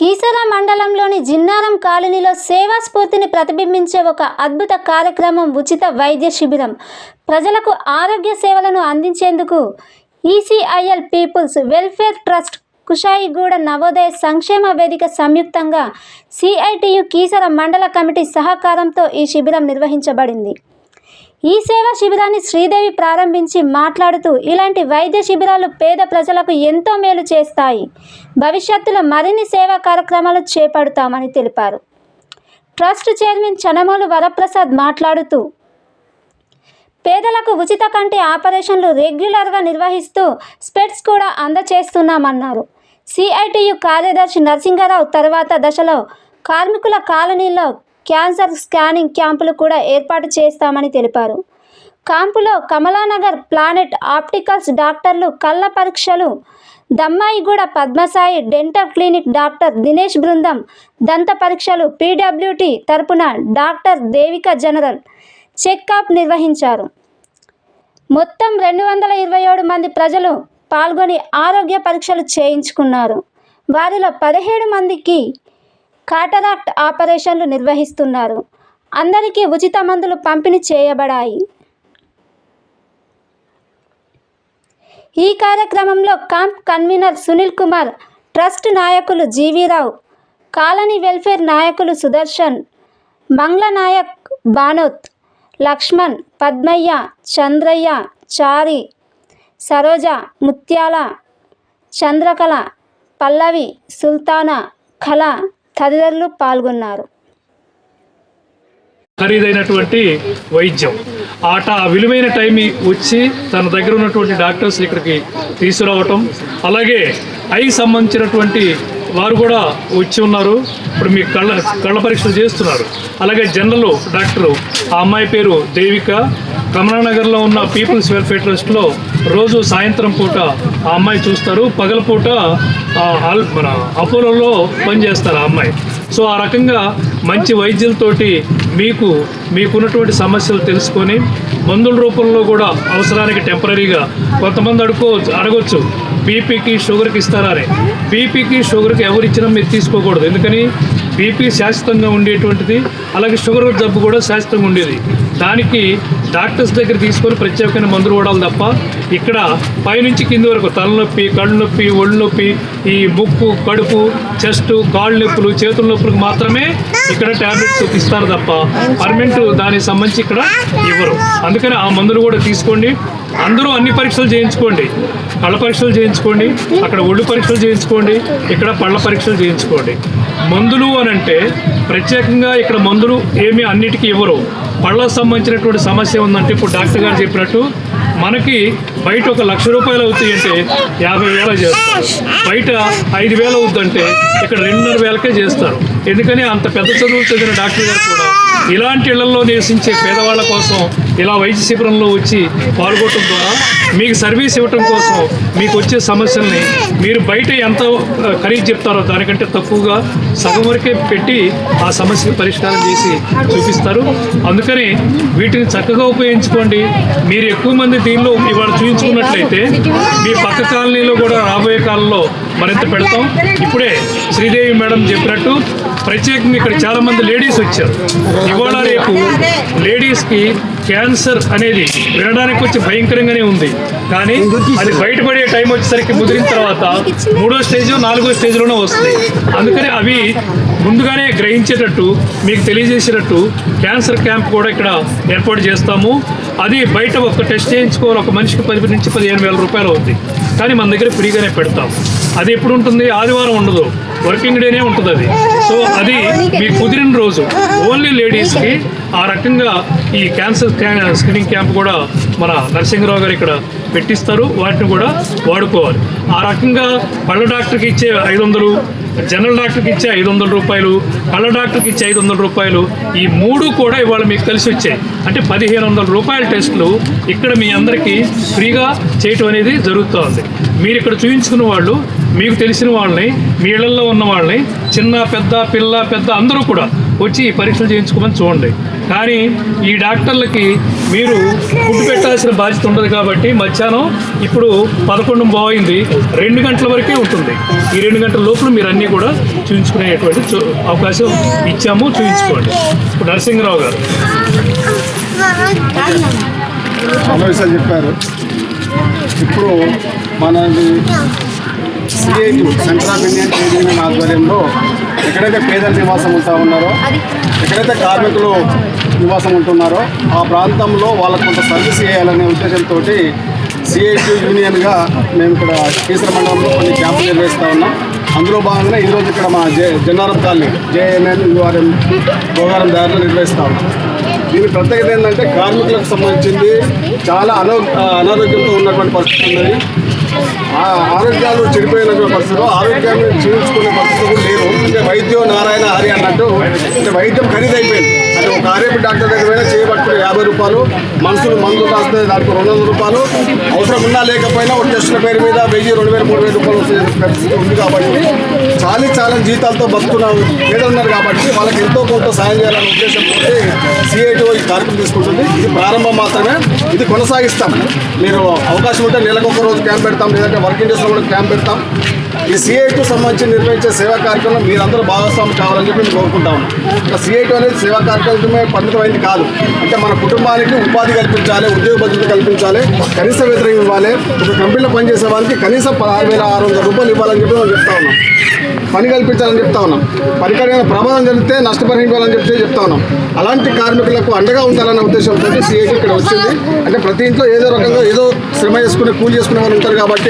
కీసర మండలంలోని జిన్నారం కాలనీలో సేవా స్ఫూర్తిని ప్రతిబింబించే ఒక అద్భుత కార్యక్రమం ఉచిత వైద్య శిబిరం. ప్రజలకు ఆరోగ్య సేవలను అందించేందుకు ECIL people's welfare trust Kushaiguda Navodaya సంక్షేమ వేదిక సంయుక్తంగా సిఐటియు కీసర మండల కమిటీ సహకారంతో ఈ శిబిరం నిర్వహించబడింది. ఈ సేవా శిబిరాన్ని శ్రీదేవి ప్రారంభించి మాట్లాడుతూ ఇలాంటి వైద్య శిబిరాలు పేద ప్రజలకు ఎంతో మేలు చేస్తాయి. భవిష్యత్తులో మరిన్ని సేవా కార్యక్రమాలు చేపడతామని తెలిపారు. ట్రస్ట్ చైర్మన్ చనమోలు వరప్రసాద్ మాట్లాడుతూ పేదలకు ఉచిత కంటి ఆపరేషన్లు రెగ్యులర్గా నిర్వహిస్తూ స్పెట్స్ కూడా అందచేస్తున్నామన్నారు. సిఐటియు కార్యదర్శి నరసింహారావు తర్వాత దశలో కార్మికుల కాలనీలో క్యాన్సర్ స్కానింగ్ క్యాంపులు కూడా ఏర్పాటు చేస్తామని తెలిపారు. కాంపులో కమలానగర్ ప్లానెట్ ఆప్టికల్స్ డాక్టర్లు కళ్ళ పరీక్షలు Dammaiguda Padmasai dental clinic doctor Dinesh బృందం దంత పరీక్షలు పీడబ్ల్యూటీ తరపున డాక్టర్ దేవిక జనరల్ చెక్అప్ నిర్వహించారు. మొత్తం రెండు వందల ఇరవై ఏడు మంది ప్రజలు పాల్గొని ఆరోగ్య పరీక్షలు చేయించుకున్నారు. వారిలో పదిహేడు మందికి కాటరాక్ట్ ఆపరేషన్లు నిర్వహిస్తున్నారు. అందరికీ ఉచిత మందులు పంపిణీ చేయబడాయి. ఈ కార్యక్రమంలో camp convener Sunil Kumar trust నాయకులు జీవీరావు కాలనీ వెల్ఫేర్ నాయకులు సుదర్శన్ మంగ్ల నాయక్ బానోత్ లక్ష్మణ్ పద్మయ్య చంద్రయ్య చారి సరోజ ముత్యాల చంద్రకళ పల్లవి సుల్తానా కళ తదితరులు పాల్గొన్నారు. ఖరీదైనటువంటి వైద్యం. ఆట ఆ విలువైన టైం వచ్చి తన దగ్గర ఉన్నటువంటి డాక్టర్స్ ఇక్కడికి తీసుకురావటం. అలాగే ఐ సంబంధించినటువంటి వారు కూడా వచ్చి ఉన్నారు. ఇప్పుడు మీ కళ్ళ కళ్ళ పరీక్షలు చేస్తున్నారు. అలాగే జనరల్ డాక్టరు ఆ అమ్మాయి పేరు దేవిక. కమలానగర్లో ఉన్న పీపుల్స్ వెల్ఫేర్ ట్రస్ట్లో రోజు సాయంత్రం పూట ఆ అమ్మాయి చూస్తారు. పగలపూట మన అపోలోలో పనిచేస్తారు ఆ అమ్మాయి. సో ఆ రకంగా మంచి వైద్యులతోటి మీకు మీకున్నటువంటి సమస్యలు తెలుసుకొని మందుల రూపంలో కూడా అవసరానికి టెంపరీగా కొంతమంది అడుకో అడగొచ్చు. బీపీకి షుగర్కి ఇస్తారని. బీపీకి షుగర్కి ఎవరు ఇచ్చినా మీరు తీసుకోకూడదు. ఎందుకని? బీపీ శాశ్వతంగా ఉండేటువంటిది. అలాగే షుగర్ జబ్బు కూడా శాశ్వతంగా ఉండేది. దానికి డాక్టర్స్ దగ్గర తీసుకొని ప్రత్యేకమైన మందులు వాడాలి తప్ప ఇక్కడ పైనుంచి కింది వరకు తలనొప్పి కళ్ళు నొప్పి ఒళ్ళు నొప్పి ఈ ముక్కు కడుపు చెస్ట్ కాళ్ళు నొప్పులు చేతుల నొప్పులకు మాత్రమే ఇక్కడ ట్యాబ్లెట్స్ ఇస్తారు తప్ప పర్మనెంట్ దానికి సంబంధించి ఇక్కడ ఇవ్వరు. అందుకని ఆ మందులు కూడా తీసుకోండి. అందరూ అన్ని పరీక్షలు చేయించుకోండి. కళ్ళ పరీక్షలు చేయించుకోండి. అక్కడ ఒళ్ళు పరీక్షలు చేయించుకోండి. ఇక్కడ పళ్ళ పరీక్షలు చేయించుకోండి. మందులు అని అంటే ప్రత్యేకంగా ఇక్కడ మందులు ఏమీ అన్నిటికీ ఇవ్వరు. పళ్ళకు సంబంధించినటువంటి సమస్య ఉందంటే ఇప్పుడు డాక్టర్ గారు చెప్పినట్టు మనకి బయట ఒక లక్ష రూపాయలు అవుతాయి అంటే యాభై వేల చేస్తారు. బయట ఐదు వేలు అవుతుందంటే ఇక్కడ రెండున్నర వేలకే చేస్తారు. ఎందుకని అంత పెద్ద చదువులు చదివిన డాక్టర్ గారు కూడా ఇలాంటి ఇళ్ళలో నివసించే పేదవాళ్ళ కోసం ఇలా వైద్య శిబిరంలో వచ్చి పాల్గొనడం ద్వారా మీకు సర్వీస్ ఇవ్వటం కోసం మీకు వచ్చే సమస్యల్ని మీరు బయట ఎంత ఖరీదు చెప్తారో దానికంటే తక్కువగా సగం వరకే పెట్టి ఆ సమస్యకు పరిష్కారం చేసి చూపిస్తారు. అందుకని వీటిని చక్కగా ఉపయోగించుకోండి. మీరు ఎక్కువ మంది దీనిలో ఇవాళ చూపించుకున్నట్లయితే మీ పక్క కాలనీలో కూడా రాబోయే కాలంలో మరింత పెడతాం. ఇప్పుడే శ్రీదేవి మేడం చెప్పినట్టు ప్రత్యేకంగా ఇక్కడ చాలా మంది లేడీస్ వచ్చారు. ఇవాళ రేపు లేడీస్కి క్యాన్సర్ అనేది వినడానికి కొంచెం భయంకరంగానే ఉంది. కానీ అది బయటపడే టైం వచ్చేసరికి ముదిరిన తర్వాత మూడో స్టేజ్ నాలుగో స్టేజ్లోనే వస్తుంది. అందుకని అవి ముందుగానే గ్రహించేటట్టు మీకు తెలియజేసేటట్టు క్యాన్సర్ క్యాంప్ కూడా ఇక్కడ ఏర్పాటు చేస్తాము. అది బయట ఒక టెస్ట్ చేయించుకోవాలి. ఒక మనిషికి పది నుంచి పదిహేను వేల రూపాయలు అవుతుంది కానీ మన దగ్గర ఫ్రీగానే పెడతాం అది ఎప్పుడు ఉంటుంది? ఆదివారం ఉండదు. వర్కింగ్ డేనే ఉంటుంది అది. సో అది మీకు కుదిరిన రోజు. ఓన్లీ లేడీస్కి ఆ రకంగా ఈ క్యాన్సర్ స్క్రీనింగ్ క్యాంప్ కూడా మన నరసింహరావు గారు ఇక్కడ పెట్టిస్తారు. వాటిని కూడా వాడుకోవాలి. ఆ రకంగా పళ్ళ డాక్టర్కి ఇచ్చే ఐదు వందలు జనరల్ డాక్టర్కి ఇచ్చే ఐదు వందల రూపాయలు కళ్ళ డాక్టర్కి ఇచ్చే ఐదు వందల రూపాయలు ఈ మూడు కూడా ఇవాళ మీకు కలిసి వచ్చాయి. అంటే పదిహేను వందల రూపాయల టెస్టులు ఇక్కడ మీ అందరికీ ఫ్రీగా చేయటం అనేది జరుగుతోంది. మీరు ఇక్కడ చూపించుకున్న వాళ్ళు మీకు తెలిసిన వాళ్ళని మీ ఇళ్ళలో ఉన్న వాళ్ళని చిన్న పెద్ద పిల్ల పెద్ద అందరూ కూడా వచ్చి ఈ పరీక్షలు చేయించుకోమని చూడండి. కానీ ఈ డాక్టర్లకి మీరు ఫుడ్ పెట్టాల్సిన బాధ్యత ఉండదు కాబట్టి మధ్యాహ్నం ఇప్పుడు పదకొండు బాగుంది రెండు గంటల వరకే ఉంటుంది. ఈ రెండు గంటల లోపల మీరు అన్నీ కూడా చూయించుకునేటువంటి చూ- అవకాశం ఇచ్చాము చూపించుకోండి ఇప్పుడు నరసింహరావు గారు. చెప్పారు. ఇప్పుడు మనది CIT central Indian trade union ఆధ్వర్యంలో ఎక్కడైతే పేదల నివాసం ఉంటా ఉన్నారో ఎక్కడైతే కార్మికులు నివాసం ఉంటున్నారో ఆ ప్రాంతంలో వాళ్ళకు కొంత సర్వీస్ చేయాలనే ఉద్దేశంతో సిఐటి యూనియన్గా మేము ఇక్కడ కీసర మండలంలో కొన్ని క్యాంపులు నిర్వహిస్తూ ఉన్నాం. అందులో భాగంగా ఈరోజు ఇక్కడ మా J Jannaram colony JNN URM Gogaram దారిలో నిర్వహిస్తాం. దీని ప్రత్యేకత ఏంటంటే కార్మికులకు సంబంధించింది చాలా అనో అనారోగ్యంతో ఉన్నటువంటి పరిస్థితి ఉన్నది. ఆరోగ్యాలు చెడిపోయినటువంటి పరిస్థితులు ఆరోగ్యాన్ని చూపించుకునే పరిస్థితులు లేవు అంటే వైద్యం నారాయణ హరి అన్నట్టు అంటే వైద్యం ఖరీదైపోయింది. అంటే ఒక ఆర్ఎంపీ డాక్టర్ దగ్గర పోయినా చేయబట్టుకుని యాభై రూపాయలు మనుషులు మందులు రాస్తే దానికి రెండు వందల రూపాయలు. అవసరం ఉన్నా లేకపోయినా ఒక టెస్టుల పేరు మీద వెయ్యి రెండు వేల మూడు వేల రూపాయలు పరిస్థితి ఉంది కాబట్టి చాలీ చాలా జీతాలతో బతుకున్న పేదలున్నారు కాబట్టి వాళ్ళకి ఎంతో కొంత సాయం చేయాలనే ఉద్దేశంతో సిఐటి ఈ కార్యక్రమం తీసుకుంటుంది. ఇది ప్రారంభం మాత్రమే. ఇది కొనసాగిస్తాం. మీరు అవకాశం ఉంటే నెలకు ఒక రోజు క్యాంప్ పెడతాం లేదంటే వర్కింగ్ డేస్లో కూడా క్యాంప్ పెడతాం. ఈ సిఐటి సంబంధించి నిర్వహించే సేవా కార్యక్రమం మీరందరూ భాగస్వామి కావాలని చెప్పి మేము కోరుకుంటా. ఉన్నాం సిఐటి అనేది సేవా కార్యక్రమమే పరిమితమైంది కాదు. అంటే మన కుటుంబానికి ఉపాధి కల్పించాలి ఉద్యోగ భద్రత కల్పించాలి కనీస వేతనం ఇవ్వాలి ఒక కంపెనీలో పనిచేసే వాళ్ళకి కనీసం పదహారు వేల ఆరు వందల రూపాయలు ఇవ్వాలని చెప్పి మేము చెప్తా ఉన్నాం. పని కల్పించాలని చెప్తా ఉన్నాం. పరికరమైన ప్రమాదం జరిగితే నష్టపరిహారం ఇవ్వాలని చెప్తే చెప్తా ఉన్నాం. అలాంటి కార్మికులకు అండగా ఉండాలన్న ఉద్దేశంతో సిఐటి ఇక్కడ వచ్చింది. అంటే ప్రతి ఇంట్లో ఏదో రకంగా ఏదో శ్రమ చేసుకునే కూలి చేసుకునే వాళ్ళు ఉంటారు కాబట్టి